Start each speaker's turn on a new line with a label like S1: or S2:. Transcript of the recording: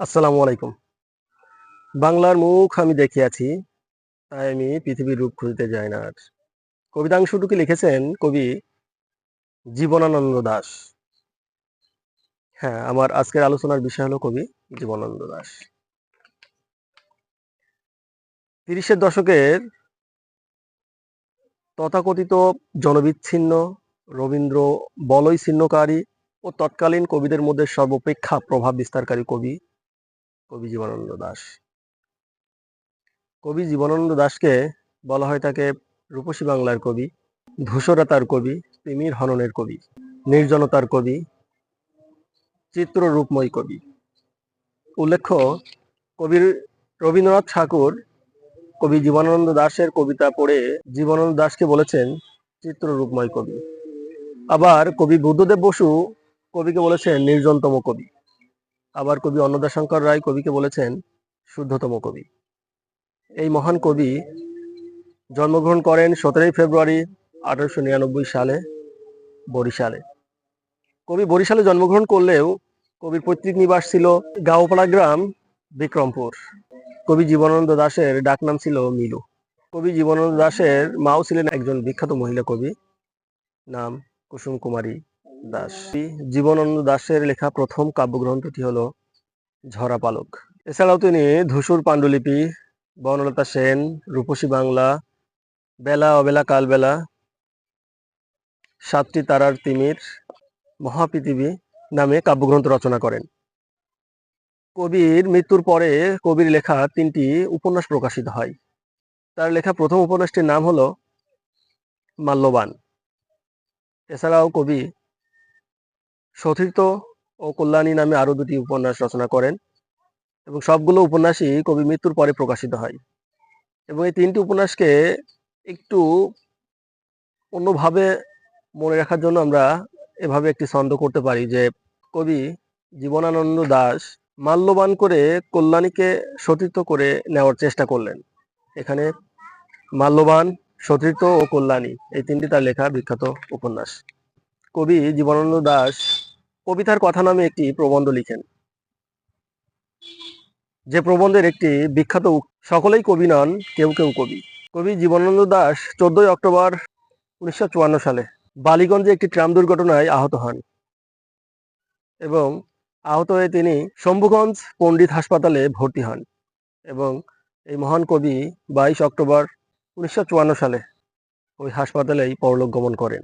S1: আসসালামু আলাইকুম। বাংলার মুখ আমি দেখিয়াছি তাই আমি পৃথিবীর রূপ খুঁজতে যাই না আর। কবিতাংশটুকু লিখেছেন কবি জীবনানন্দ দাস। হ্যাঁ আমার আজকের আলোচনার বিষয় হলো কবি জীবনানন্দ দাস। তিরিশের দশকের তথাকথিত জনবিচ্ছিন্ন রবীন্দ্র বলয় ছিন্নকারী ও তৎকালীন কবিদের মধ্যে সর্বাপেক্ষা প্রভাব বিস্তারকারী কবি কবি জীবনানন্দ দাস। কবি জীবনানন্দ দাসকে বলা হয় তাকে রূপসী বাংলার কবি, ধূসরতার কবি, তিমির হননের কবি, নির্জনতার কবি, চিত্ররূপময় কবি। উল্লেখ্য, কবির রবীন্দ্রনাথ ঠাকুর কবি জীবনানন্দ দাশের কবিতা পড়ে জীবনানন্দ দাসকে বলেছেন চিত্ররূপময় কবি। আবার কবি বুদ্ধদেব বসু কবিকে বলেছেন নির্জনতম কবি। আবার কবি অন্নদাশঙ্কর রায় কবিকে বলেছেন, শুদ্ধতম কবি। এই মহান কবি জন্মগ্রহণ করেন সতেরোই ফেব্রুয়ারি আঠারোশো নিরানব্বই সালে বরিশালে। কবি বরিশালে জন্মগ্রহণ করলেও কবির পৈতৃক নিবাস ছিল গাওপাড়া গ্রাম বিক্রমপুর। কবি জীবনানন্দ দাশের ডাকনাম ছিল মিলু। কবি জীবনানন্দ দাশের মাও ছিলেন একজন বিখ্যাত মহিলা কবি, নাম কুসুম কুমারী। দাস। জীবনানন্দ দাসের লেখা প্রথম কাব্যগ্রন্থটি হলো ঝরা পালক। এছাড়াও তিনি ধূসুর পাণ্ডুলিপি, বনলতা সেন, রূপসী বাংলা, বেলা অবেলা কালবেলা, সাতটি তারার তিমির, মহাপৃথিবী নামে কাব্যগ্রন্থ রচনা করেন। কবির মৃত্যুর পরে কবির লেখা তিনটি উপন্যাস প্রকাশিত হয়। তার লেখা প্রথম উপন্যাসটির নাম হলো মাল্যবান। এছাড়াও কবি সতীর্থ ও কল্যাণী নামে আরও দুটি উপন্যাস রচনা করেন এবং সবগুলো উপন্যাসই কবি মৃত্যুর পরে প্রকাশিত হয়। এবং এই তিনটি উপন্যাসকে একটু অন্যভাবে মনে রাখার জন্য আমরা এভাবে একটি ছন্দ করতে পারি যে, কবি জীবনানন্দ দাস মাল্যবান করে কল্যাণীকে সতীর্থ করে নেওয়ার চেষ্টা করলেন। এখানে মাল্যবান, সতীর্থ ও কল্যাণী, এই তিনটি তার লেখা বিখ্যাত উপন্যাস। কবি জীবনানন্দ দাস কবিতার কথা নামে একটি প্রবন্ধ লিখেন। যে প্রবন্ধের একটি বিখ্যাত সকলেই কবি নন, কেউ কেউ কবি। কবি জীবনানন্দ দাস চোদ্দই অক্টোবর উনিশশো চুয়ান্ন সালে বালিগঞ্জে একটি ট্রাম দুর্ঘটনায় আহত হন এবং আহত হয়ে তিনি শম্ভুগঞ্জ পণ্ডিত হাসপাতালে ভর্তি হন এবং এই মহান কবি বাইশ অক্টোবর উনিশশো চুয়ান্ন সালে ওই হাসপাতালেই পরলোক গমন করেন।